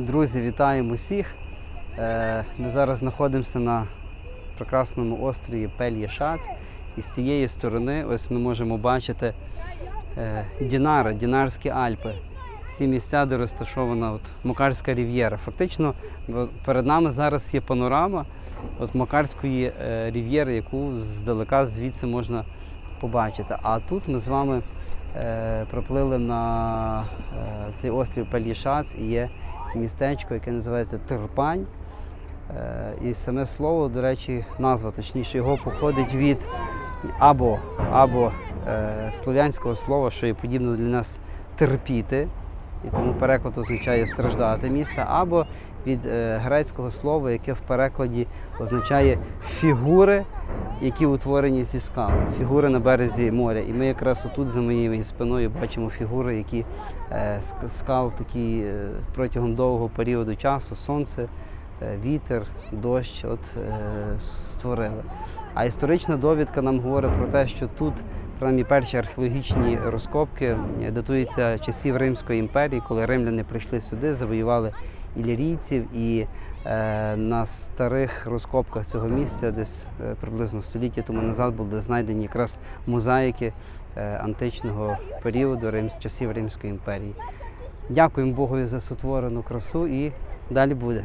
Друзі, вітаємо усіх. Е, Ми зараз знаходимося на прекрасному острові Пельєшац. І з цієї сторони ось ми можемо бачити е, Дінара, Дінарські Альпи. Ці місця, де розташована от Мокарська рів'єра. Фактично перед нами зараз є панорама от Мокарської е, рів'єри, яку здалека звідси можна побачити. А тут ми з вами проплили на цей острів Пельєшац і є містечко, яке називається Терпань. Е, І саме слово, до речі, назва, точніше, його походить від або, або е, слов'янського слова, що є подібно для нас терпіти, і тому переклад означає страждати міста, або від е, грецького слова, яке в перекладі означає фігури, які утворені зі скал, фігури на березі моря. І ми якраз отут за моєю спиною бачимо фігури, які е, скал такі е, протягом довгого періоду часу, сонце, е, вітер, дощ от, створили. А історична довідка нам говорить про те, що тут, принаймні, перші археологічні розкопки датуються часів Римської імперії, коли римляни прийшли сюди, завоювали ілірійців, і е, на старих розкопках цього місця, десь е, приблизно століття тому назад, були знайдені якраз мозаїки е, античного періоду Рим, часів Римської імперії. Дякуємо Богу за сотворену красу і далі буде.